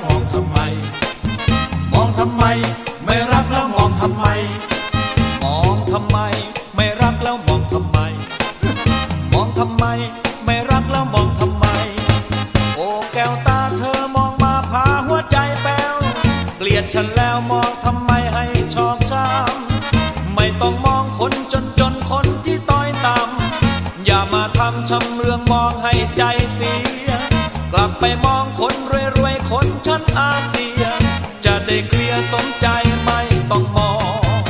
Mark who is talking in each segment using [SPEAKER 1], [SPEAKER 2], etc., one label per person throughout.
[SPEAKER 1] มไม่รักแล้วมองทำไม มองทำไม ไม่รักแล้วมองทำไม มองทำไม ไม่รักแล้วมองทำไม มองทำไม ไม่รักแล้วมองทำไม โอ้แก้วตาเธอมองมาพาหัวใจแป้วเกลียดฉันแล้วมองทำไมให้ชอกช้ำไม่ต้องมองคนจนจนคนที่ต้อยต่ำอย่ามาทำชำเรืองมองให้ใจเสีย กลับไปมองคนรวยรวยๆคนชั้นอาเซีย จะได้เคลียร์สมใจไม่ต้องมอง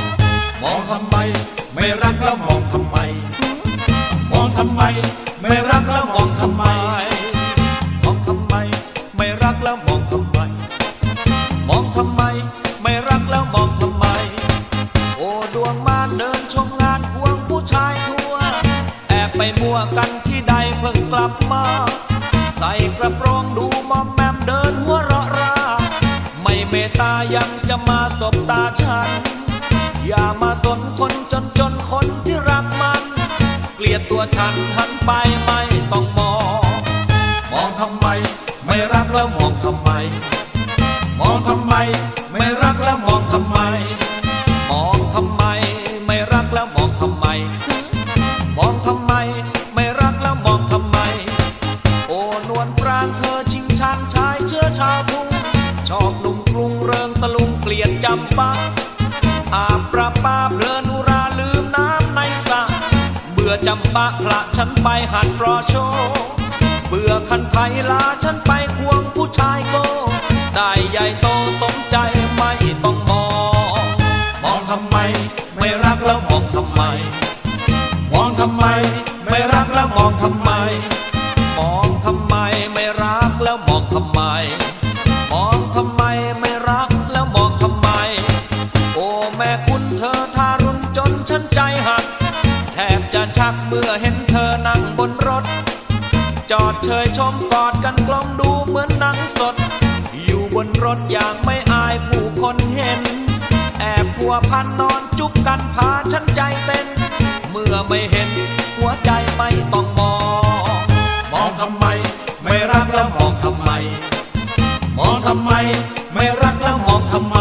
[SPEAKER 1] มองทำไม ไม่รักแล้วมองทำไม มองทำไม ไม่รักแล้วมองทำไม มองทำไม ไม่รักแล้วมองทำไม มองทำไม ไม่รักแล้วมองทำไม โอ้ดวงมาเดินชมงานควงผู้ชายทั่ว แอบไปมั่วกันที่ใดเพิ่งกลับมา ใส่กระโปรงดูมอมแมมเดินหัวเราะราไม่เมตายังจะมาสบตาฉัน อย่ามาสนคนจนจนคนที่รักมัน เกลียดตัวฉันหันไปไม่ต้องมอง มองทำไม ไม่รักแล้วมองทำไม มองทำไม ไม่รักแล้วมองทำไม ชอบหนุ่มกรุงเริงตะลุงเกลียดจำปาอาบประปาเพลินอุราลืมน้ำในสระเบื่อจำปาพระฉันไปหัดฟรอโชเบื่อคันไทยลาฉันไปควงผู้ชายโก ได้ใหญ่โตสมใจไม่ต้องมอง มองทำไม ไม่รักแล้วมองทำไม มองทำไม ไม่รักแล้วมองทำไม มองทำไมไม่รักแล้วมองทำไม แม่คุณเธอทารุณจนฉันใจหัก แทบจะชักเมื่อเห็นเธอนั่งบนรถ จอดเชยชมกอดกันกลมดูเหมือนหนังสด อยู่บนรถอย่างไม่อายผู้คนเห็น แอบพัวพันนอนจุบกันพาฉันใจเต้น เมื่อไม่เห็นหัวใจไม่ต้องมอง มองทำไม ไม่รักแล้วมองทำไม มองทำไม ไม่รักแล้วมองทำไม